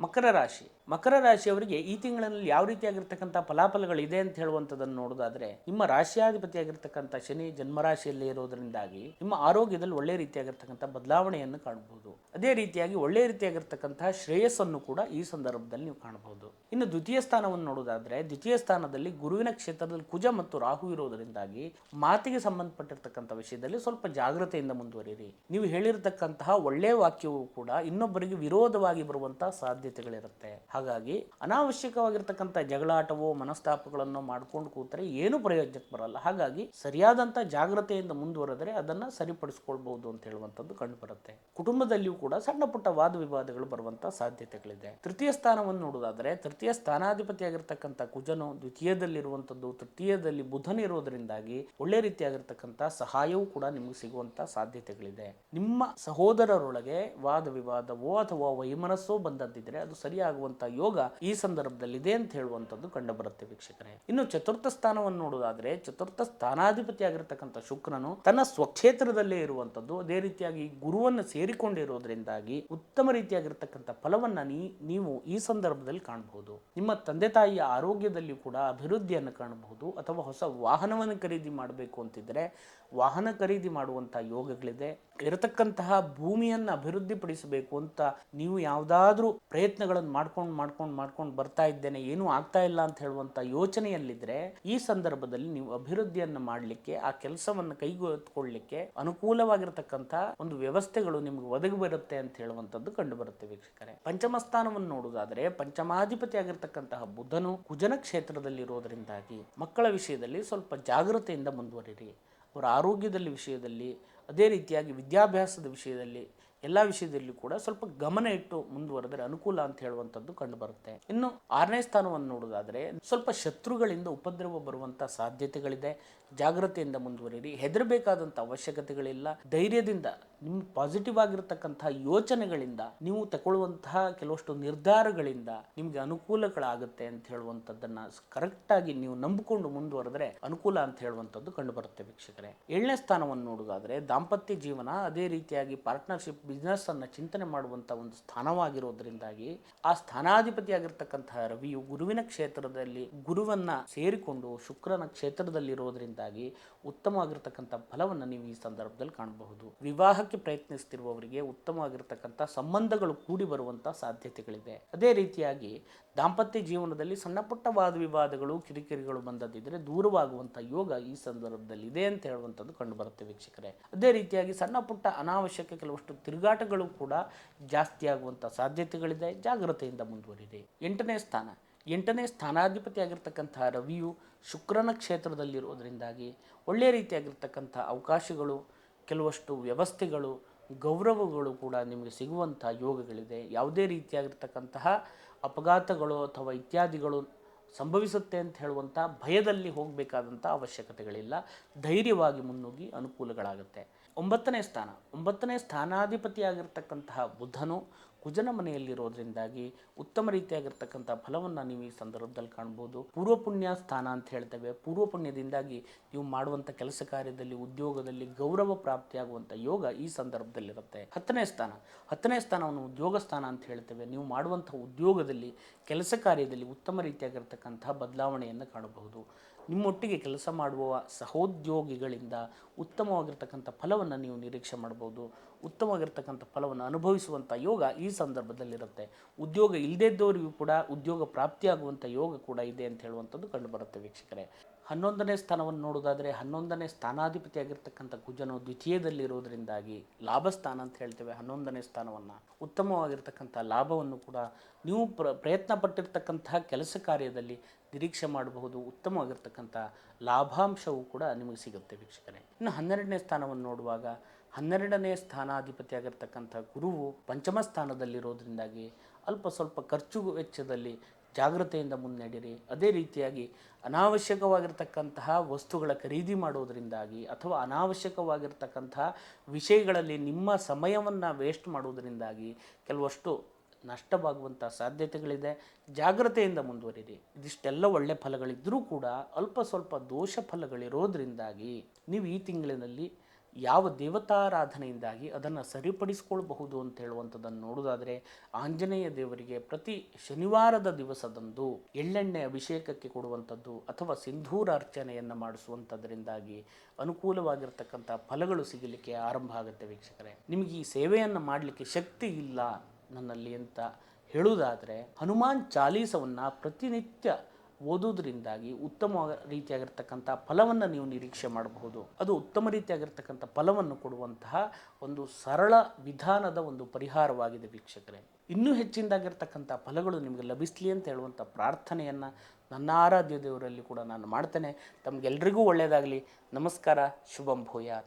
ಮಕರ ರಾಶಿ ಮಕರ ರಾಶಿಯವರಿಗೆ ಈ ತಿಂಗಳಲ್ಲಿ ಯಾವ ರೀತಿಯಾಗಿರ್ತಕ್ಕಂಥ ಫಲಾಫಲಗಳಿದೆ ಅಂತ ಹೇಳುವಂಥದ್ದನ್ನು ನೋಡೋದಾದ್ರೆ, ನಿಮ್ಮ ರಾಶಿಯಾಧಿಪತಿಯಾಗಿರ್ತಕ್ಕಂಥ ಶನಿ ಜನ್ಮರಾಶಿಯಲ್ಲಿ ಇರೋದರಿಂದಾಗಿ ನಿಮ್ಮ ಆರೋಗ್ಯದಲ್ಲಿ ಒಳ್ಳೆಯ ರೀತಿಯಾಗಿರ್ತಕ್ಕಂಥ ಬದಲಾವಣೆಯನ್ನು ಕಾಣಬಹುದು ಅದೇ ರೀತಿಯಾಗಿ ಒಳ್ಳೆಯ ರೀತಿಯಾಗಿರ್ತಕ್ಕಂಥ ಶ್ರೇಯಸ್ಸನ್ನು ಕೂಡ ಈ ಸಂದರ್ಭದಲ್ಲಿ ನೀವು ಕಾಣಬಹುದು ಇನ್ನು ದ್ವಿತೀಯ ಸ್ಥಾನವನ್ನು ನೋಡೋದಾದ್ರೆ, ದ್ವಿತೀಯ ಸ್ಥಾನದಲ್ಲಿ ಗುರುವಿನ ಕ್ಷೇತ್ರದಲ್ಲಿ ಕುಜ ಮತ್ತು ರಾಹು ಇರೋದರಿಂದಾಗಿ ಮಾತಿಗೆ ಸಂಬಂಧಪಟ್ಟಿರ್ತಕ್ಕಂಥ ವಿಷಯದಲ್ಲಿ ಸ್ವಲ್ಪ ಜಾಗ್ರತೆಯಿಂದ ಮುಂದುವರಿಯಿರಿ. ನೀವು ಹೇಳಿರತಕ್ಕಂತಹ ಒಳ್ಳೆಯ ವಾಕ್ಯವು ಕೂಡ ಇನ್ನೊಬ್ಬರಿಗೆ ವಿರೋಧವಾಗಿ ಬರುವಂತಹ ಸಾಧ್ಯತೆಗಳಿರುತ್ತೆ. ಹಾಗಾಗಿ ಅನಾವಶ್ಯಕವಾಗಿರ್ತಕ್ಕಂಥ ಜಗಳಾಟವೋ, ಮನಸ್ತಾಪಗಳನ್ನು ಮಾಡ್ಕೊಂಡು ಕೂತರೆ ಏನು ಪ್ರಯೋಜನಕ್ಕೆ ಬರಲ್ಲ. ಹಾಗಾಗಿ ಸರಿಯಾದಂಥ ಜಾಗ್ರತೆಯಿಂದ ಮುಂದುವರೆದರೆ ಅದನ್ನ ಸರಿಪಡಿಸ್ಕೊಳ್ಬಹುದು ಅಂತ ಹೇಳುವಂಥದ್ದು ಕಂಡುಬರುತ್ತೆ. ಕುಟುಂಬದಲ್ಲಿಯೂ ಕೂಡ ಸಣ್ಣ ಪುಟ್ಟ ವಾದ ವಿವಾದಗಳು ಬರುವಂತ ಸಾಧ್ಯತೆಗಳಿದೆ. ತೃತೀಯ ಸ್ಥಾನವನ್ನು ನೋಡೋದಾದರೆ ತೃತೀಯ ಸ್ಥಾನಾಧಿಪತಿಯಾಗಿರ್ತಕ್ಕಂಥ ಕುಜನು ದ್ವಿತೀಯದಲ್ಲಿರುವಂಥದ್ದು, ತೃತೀಯದಲ್ಲಿ ಬುಧನ ಇರೋದ್ರಿಂದಾಗಿ ಒಳ್ಳೆ ರೀತಿಯಾಗಿರ್ತಕ್ಕಂಥ ಸಹಾಯವೂ ಕೂಡ ನಿಮಗೆ ಸಿಗುವಂತ ಸಾಧ್ಯತೆಗಳಿದೆ. ನಿಮ್ಮ ಸಹೋದರರೊಳಗೆ ವಾದ ವಿವಾದವೋ ಅಥವಾ ವೈಮನಸ್ಸೋ ಬಂದದ್ದಿದ್ರೆ ಅದು ಸರಿಯಾಗುವಂತ ಯೋಗ ಈ ಸಂದರ್ಭದಲ್ಲಿ ಇದೆ ಅಂತ ಹೇಳುವಂಥದ್ದು ಕಂಡುಬರುತ್ತೆ ವೀಕ್ಷಕರೇ. ಇನ್ನು ಚತುರ್ಥ ಸ್ಥಾನವನ್ನು ನೋಡೋದಾದ್ರೆ ಚತುರ್ಥ ಸ್ಥಾನಾಧಿಪತಿಯಾಗಿರ್ತಕ್ಕಂಥ ಶುಕ್ರನು ತನ್ನ ಸ್ವಕ್ಷೇತ್ರದಲ್ಲೇ ಇರುವಂಥದ್ದು. ಅದೇ ರೀತಿಯಾಗಿ ಗುರುವನ್ನು ಸೇರಿಕೊಂಡಿರೋದ್ರಿಂದಾಗಿ ಉತ್ತಮ ರೀತಿಯಾಗಿರ್ತಕ್ಕಂಥ ಫಲವನ್ನ ನೀವು ಈ ಸಂದರ್ಭದಲ್ಲಿ ಕಾಣಬಹುದು ನಿಮ್ಮ ತಂದೆ ತಾಯಿಯ ಆರೋಗ್ಯದಲ್ಲಿ ಕೂಡ ಅಭಿವೃದ್ಧಿಯನ್ನು ಕಾಣಬಹುದು. ಅಥವಾ ಹೊಸ ವಾಹನವನ್ನು ಖರೀದಿ ಮಾಡಬೇಕು ಅಂತಿದ್ರೆ ವಾಹನ ಖರೀದಿ ಮಾಡುವಂತಹ ಯೋಗಗಳಿದೆ. ಇರತಕ್ಕಂತಹ ಭೂಮಿಯನ್ನು ಅಭಿವೃದ್ಧಿ ಪಡಿಸಬೇಕು ಅಂತ ನೀವು ಯಾವುದಾದ್ರೂ ಪ್ರಯತ್ನಗಳನ್ನು ಮಾಡ್ಕೊಂಡು ಮಾಡ್ಕೊಂಡು ಮಾಡ್ಕೊಂಡು ಬರ್ತಾ ಇದ್ದೇನೆ, ಏನೂ ಆಗ್ತಾ ಇಲ್ಲ ಅಂತ ಹೇಳುವಂಥ ಯೋಚನೆಯಲ್ಲಿದ್ದರೆ ಈ ಸಂದರ್ಭದಲ್ಲಿ ನೀವು ಅಭಿವೃದ್ಧಿಯನ್ನು ಮಾಡಲಿಕ್ಕೆ, ಆ ಕೆಲಸವನ್ನು ಕೈಗೆತ್ತಿಕೊಳ್ಳಲಿಕ್ಕೆ ಅನುಕೂಲವಾಗಿರತಕ್ಕಂಥ ಒಂದು ವ್ಯವಸ್ಥೆಗಳು ನಿಮಗೆ ಒದಗಿ ಬರುತ್ತೆ ಅಂತ ಹೇಳುವಂಥದ್ದು ಕಂಡು ಬರುತ್ತೆ ವೀಕ್ಷಕರೇ. ಪಂಚಮ ಸ್ಥಾನವನ್ನು ನೋಡುವುದಾದರೆ ಪಂಚಮಾಧಿಪತಿ ಆಗಿರ್ತಕ್ಕಂತಹ ಬುಧನು ಕುಜನ ಕ್ಷೇತ್ರದಲ್ಲಿರೋದ್ರಿಂದಾಗಿ ಮಕ್ಕಳ ವಿಷಯದಲ್ಲಿ ಸ್ವಲ್ಪ ಜಾಗೃತೆಯಿಂದ ಮುಂದುವರಿರಿ. ಅವರ ಆರೋಗ್ಯದಲ್ಲಿ ವಿಷಯದಲ್ಲಿ, ಅದೇ ರೀತಿಯಾಗಿ ವಿದ್ಯಾಭ್ಯಾಸದ ವಿಷಯದಲ್ಲಿ ಎಲ್ಲ ವಿಷಯದಲ್ಲಿ ಕೂಡ ಸ್ವಲ್ಪ ಗಮನ ಇಟ್ಟು ಮುಂದುವರೆದರೆ ಅನುಕೂಲ ಅಂತ ಹೇಳುವಂಥದ್ದು ಕಂಡು ಬರುತ್ತೆ ಇನ್ನು ಆರನೇ ಸ್ಥಾನವನ್ನು ನೋಡೋದಾದರೆ ಸ್ವಲ್ಪ ಶತ್ರುಗಳಿಂದ ಉಪದ್ರವ ಬರುವಂಥ ಸಾಧ್ಯತೆಗಳಿದೆ. ಜಾಗ್ರತೆಯಿಂದ ಮುಂದುವರಿಯಿರಿ. ಹೆದರಬೇಕಾದಂಥ ಅವಶ್ಯಕತೆಗಳಿಲ್ಲ. ಧೈರ್ಯದಿಂದ ನಿಮ್ಮ ಪಾಸಿಟಿವ್ ಆಗಿರತಕ್ಕಂತಹ ಯೋಚನೆಗಳಿಂದ ನೀವು ತಗೊಳ್ಳುವಂತಹ ಕೆಲವಷ್ಟು ನಿರ್ಧಾರಗಳಿಂದ ನಿಮಗೆ ಅನುಕೂಲಗಳಾಗುತ್ತೆ ಅಂತ ಹೇಳುವಂಥದ್ದನ್ನು ಕರೆಕ್ಟಾಗಿ ನೀವು ನಂಬಿಕೊಂಡು ಮುಂದುವರೆದ್ರೆ ಅನುಕೂಲ ಅಂತ ಹೇಳುವಂಥದ್ದು ಕಂಡು ಬರುತ್ತೆ ವೀಕ್ಷಕರೇ. ಏಳನೇ ಸ್ಥಾನವನ್ನು ನೋಡೋದಾದ್ರೆ ದಾಂಪತ್ಯ ಜೀವನ ಅದೇ ರೀತಿಯಾಗಿ ಪಾರ್ಟ್ನರ್ಶಿಪ್ ಬಿಸ್ನೆಸ್ ಅನ್ನ ಚಿಂತನೆ ಮಾಡುವಂಥ ಒಂದು ಸ್ಥಾನವಾಗಿರೋದ್ರಿಂದಾಗಿ ಆ ಸ್ಥಾನಾಧಿಪತಿಯಾಗಿರ್ತಕ್ಕಂತಹ ರವಿಯು ಗುರುವಿನ ಕ್ಷೇತ್ರದಲ್ಲಿ ಗುರುವನ್ನ ಸೇರಿಕೊಂಡು ಶುಕ್ರನ ಕ್ಷೇತ್ರದಲ್ಲಿರೋದ್ರಿಂದಾಗಿ ಉತ್ತಮವಾಗಿರ್ತಕ್ಕಂಥ ಫಲವನ್ನು ನೀವು ಈ ಸಂದರ್ಭದಲ್ಲಿ ಕಾಣಬಹುದು. ವಿವಾಹಕ್ಕೆ ಪ್ರಯತ್ನಿಸ್ತಿರುವವರಿಗೆ ಉತ್ತಮವಾಗಿರ್ತಕ್ಕಂಥ ಸಂಬಂಧಗಳು ಕೂಡಿ ಬರುವಂಥ ಸಾಧ್ಯತೆಗಳಿದೆ. ಅದೇ ರೀತಿಯಾಗಿ ದಾಂಪತ್ಯ ಜೀವನದಲ್ಲಿ ಸಣ್ಣ ಪುಟ್ಟ ವಾದ ವಿವಾದಗಳು, ಕಿರಿಕಿರಿಗಳು ಬಂದದಿದ್ರೆ ದೂರವಾಗುವಂಥ ಯೋಗ ಈ ಸಂದರ್ಭದಲ್ಲಿ ಇದೆ ಅಂತ ಹೇಳುವಂಥದ್ದು ಕಂಡುಬರುತ್ತೆ ವೀಕ್ಷಕರೇ. ಅದೇ ರೀತಿಯಾಗಿ ಸಣ್ಣ ಪುಟ್ಟ ಅನಾವಶ್ಯಕ ಕೆಲವಷ್ಟು ತಿರುಗಾಟಗಳು ಕೂಡ ಜಾಸ್ತಿ ಆಗುವಂಥ ಸಾಧ್ಯತೆಗಳಿದೆ, ಜಾಗ್ರತೆಯಿಂದ ಮುಂದುವರಿದೆ. ಎಂಟನೇ ಸ್ಥಾನ. ಎಂಟನೇ ಸ್ಥಾನಾಧಿಪತಿ ಆಗಿರ್ತಕ್ಕಂತಹ ರವಿಯು ಶುಕ್ರನ ಕ್ಷೇತ್ರದಲ್ಲಿರೋದರಿಂದಾಗಿ ಒಳ್ಳೆಯ ರೀತಿಯಾಗಿರ್ತಕ್ಕಂಥ ಅವಕಾಶಗಳು, ಕೆಲವಷ್ಟು ವ್ಯವಸ್ಥೆಗಳು ಗೌರವಗಳು ಕೂಡ ನಿಮಗೆ ಸಿಗುವಂಥ ಯೋಗಗಳಿದೆ. ಯಾವುದೇ ರೀತಿಯಾಗಿರ್ತಕ್ಕಂತಹ ಅಪಘಾತಗಳು ಅಥವಾ ಇತ್ಯಾದಿಗಳು ಸಂಭವಿಸುತ್ತೆ ಅಂತ ಹೇಳುವಂಥ ಭಯದಲ್ಲಿ ಹೋಗಬೇಕಾದಂಥ ಅವಶ್ಯಕತೆಗಳಿಲ್ಲ. ಧೈರ್ಯವಾಗಿ ಮುನ್ನುಗ್ಗಿ ಅನುಕೂಲಗಳಾಗುತ್ತೆ. ಒಂಬತ್ತನೇ ಸ್ಥಾನ. ಒಂಬತ್ತನೇ ಸ್ಥಾನಾಧಿಪತಿಯಾಗಿರ್ತಕ್ಕಂತಹ ಬುಧನು ಕುಜನ ಮನೆಯಲ್ಲಿರೋದ್ರಿಂದಾಗಿ ಉತ್ತಮ ರೀತಿಯಾಗಿರ್ತಕ್ಕಂಥ ಫಲವನ್ನು ನೀವು ಈ ಸಂದರ್ಭದಲ್ಲಿ ಕಾಣ್ಬೋದು. ಪೂರ್ವ ಪುಣ್ಯ ಸ್ಥಾನ ಅಂತ ಹೇಳ್ತೇವೆ. ಪೂರ್ವ ಪುಣ್ಯದಿಂದಾಗಿ ನೀವು ಮಾಡುವಂಥ ಕೆಲಸ ಕಾರ್ಯದಲ್ಲಿ, ಉದ್ಯೋಗದಲ್ಲಿ ಗೌರವ ಪ್ರಾಪ್ತಿಯಾಗುವಂಥ ಯೋಗ ಈ ಸಂದರ್ಭದಲ್ಲಿರುತ್ತೆ. ಹತ್ತನೇ ಸ್ಥಾನ. ಹತ್ತನೇ ಸ್ಥಾನವನ್ನು ಉದ್ಯೋಗ ಸ್ಥಾನ ಅಂತ ಹೇಳ್ತೇವೆ. ನೀವು ಮಾಡುವಂಥ ಉದ್ಯೋಗದಲ್ಲಿ, ಕೆಲಸ ಕಾರ್ಯದಲ್ಲಿ ಉತ್ತಮ ರೀತಿಯಾಗಿರ್ತಕ್ಕಂಥ ಬದಲಾವಣೆಯನ್ನು ಕಾಣಬಹುದು. ನಿಮ್ಮೊಟ್ಟಿಗೆ ಕೆಲಸ ಮಾಡುವ ಸಹೋದ್ಯೋಗಿಗಳಿಂದ ಉತ್ತಮವಾಗಿರ್ತಕ್ಕಂಥ ಫಲವನ್ನು ನೀವು ನಿರೀಕ್ಷೆ ಮಾಡ್ಬೋದು. ಉತ್ತಮವಾಗಿರ್ತಕ್ಕಂಥ ಫಲವನ್ನು ಅನುಭವಿಸುವಂಥ ಯೋಗ ಈ ಸಂದರ್ಭದಲ್ಲಿರುತ್ತೆ. ಉದ್ಯೋಗ ಇಲ್ಲದೇ ಇದ್ದವರಿಗೂ ಕೂಡ ಉದ್ಯೋಗ ಪ್ರಾಪ್ತಿಯಾಗುವಂಥ ಯೋಗ ಕೂಡ ಇದೆ ಅಂತ ಹೇಳುವಂಥದ್ದು ಕಂಡುಬರುತ್ತೆ ವೀಕ್ಷಕರೇ. ಹನ್ನೊಂದನೇ ಸ್ಥಾನವನ್ನು ನೋಡೋದಾದರೆ ಹನ್ನೊಂದನೇ ಸ್ಥಾನಾಧಿಪತಿಯಾಗಿರ್ತಕ್ಕಂಥ ಕುಜನು ದ್ವಿತೀಯದಲ್ಲಿರೋದ್ರಿಂದಾಗಿ ಲಾಭ ಸ್ಥಾನ ಅಂತ ಹೇಳ್ತೇವೆ. ಹನ್ನೊಂದನೇ ಸ್ಥಾನವನ್ನು ಉತ್ತಮವಾಗಿರ್ತಕ್ಕಂಥ ಲಾಭವನ್ನು ಕೂಡ ನೀವು ಪ್ರ ಪ್ರಯತ್ನ ಪಟ್ಟಿರ್ತಕ್ಕಂತಹ ಕೆಲಸ ಕಾರ್ಯದಲ್ಲಿ ನಿರೀಕ್ಷೆ ಮಾಡಬಹುದು. ಉತ್ತಮವಾಗಿರ್ತಕ್ಕಂಥ ಲಾಭಾಂಶವೂ ಕೂಡ ನಿಮಗೆ ಸಿಗುತ್ತೆ ವೀಕ್ಷಕರೇ. ಇನ್ನು ಹನ್ನೆರಡನೇ ಸ್ಥಾನವನ್ನು ನೋಡುವಾಗ ಹನ್ನೆರಡನೇ ಸ್ಥಾನಾಧಿಪತಿಯಾಗಿರ್ತಕ್ಕಂಥ ಗುರುವು ಪಂಚಮ ಸ್ಥಾನದಲ್ಲಿರೋದ್ರಿಂದಾಗಿ ಅಲ್ಪ ಸ್ವಲ್ಪ ಖರ್ಚು ವೆಚ್ಚದಲ್ಲಿ ಜಾಗ್ರತೆಯಿಂದ ಮುನ್ನಡೆಯಿರಿ. ಅದೇ ರೀತಿಯಾಗಿ ಅನಾವಶ್ಯಕವಾಗಿರ್ತಕ್ಕಂತಹ ವಸ್ತುಗಳ ಖರೀದಿ ಮಾಡೋದರಿಂದಾಗಿ ಅಥವಾ ಅನಾವಶ್ಯಕವಾಗಿರ್ತಕ್ಕಂತಹ ವಿಷಯಗಳಲ್ಲಿ ನಿಮ್ಮ ಸಮಯವನ್ನು ವೇಸ್ಟ್ ಮಾಡೋದರಿಂದಾಗಿ ಕೆಲವಷ್ಟು ನಷ್ಟವಾಗುವಂಥ ಸಾಧ್ಯತೆಗಳಿದೆ. ಜಾಗ್ರತೆಯಿಂದ ಮುಂದುವರಿರಿ. ಇದಿಷ್ಟೆಲ್ಲ ಒಳ್ಳೆ ಫಲಗಳಿದ್ದರೂ ಕೂಡ ಅಲ್ಪ ಸ್ವಲ್ಪ ದೋಷ ಫಲಗಳಿರೋದರಿಂದಾಗಿ ನೀವು ಈ ತಿಂಗಳಿನಲ್ಲಿ ಯಾವ ದೇವತಾರಾಧನೆಯಿಂದಾಗಿ ಅದನ್ನು ಸರಿಪಡಿಸ್ಕೊಳ್ಬಹುದು ಅಂತ ಹೇಳುವಂಥದ್ದನ್ನು ನೋಡೋದಾದರೆ ಆಂಜನೇಯ ದೇವರಿಗೆ ಪ್ರತಿ ಶನಿವಾರದ ದಿವಸದಂದು ಎಳ್ಳೆಣ್ಣೆ ಅಭಿಷೇಕಕ್ಕೆ ಕೊಡುವಂಥದ್ದು ಅಥವಾ ಸಿಂಧೂರ ಅರ್ಚನೆಯನ್ನು ಮಾಡಿಸುವಂಥದ್ರಿಂದಾಗಿ ಅನುಕೂಲವಾಗಿರ್ತಕ್ಕಂಥ ಫಲಗಳು ಸಿಗಲಿಕ್ಕೆ ಆರಂಭ ಆಗುತ್ತೆ ವೀಕ್ಷಕರೇ. ನಿಮಗೆ ಈ ಸೇವೆಯನ್ನು ಮಾಡಲಿಕ್ಕೆ ಶಕ್ತಿ ಇಲ್ಲ ನನ್ನಲ್ಲಿ ಅಂತ ಹೇಳುವುದಾದರೆ ಹನುಮಾನ್ ಚಾಲೀಸವನ್ನು ಪ್ರತಿನಿತ್ಯ ಓದುವುದರಿಂದಾಗಿ ಉತ್ತಮ ರೀತಿಯಾಗಿರ್ತಕ್ಕಂಥ ಫಲವನ್ನು ನೀವು ನಿರೀಕ್ಷೆ ಮಾಡಬಹುದು. ಅದು ಉತ್ತಮ ರೀತಿಯಾಗಿರ್ತಕ್ಕಂಥ ಫಲವನ್ನು ಕೊಡುವಂತಹ ಒಂದು ಸರಳ ವಿಧಾನದ ಒಂದು ಪರಿಹಾರವಾಗಿದೆ ವೀಕ್ಷಕರೇ. ಇನ್ನೂ ಹೆಚ್ಚಿನದಾಗಿರ್ತಕ್ಕಂಥ ಫಲಗಳು ನಿಮಗೆ ಲಭಿಸಲಿ ಅಂತ ಹೇಳುವಂಥ ಪ್ರಾರ್ಥನೆಯನ್ನು ನನ್ನ ಆರಾಧ್ಯ ದೇವರಲ್ಲಿ ಕೂಡ ನಾನು ಮಾಡ್ತೇನೆ. ತಮಗೆಲ್ರಿಗೂ ಒಳ್ಳೆಯದಾಗಲಿ ನಮಸ್ಕಾರ. ಶುಭಂ ಭೂಯಾತ್.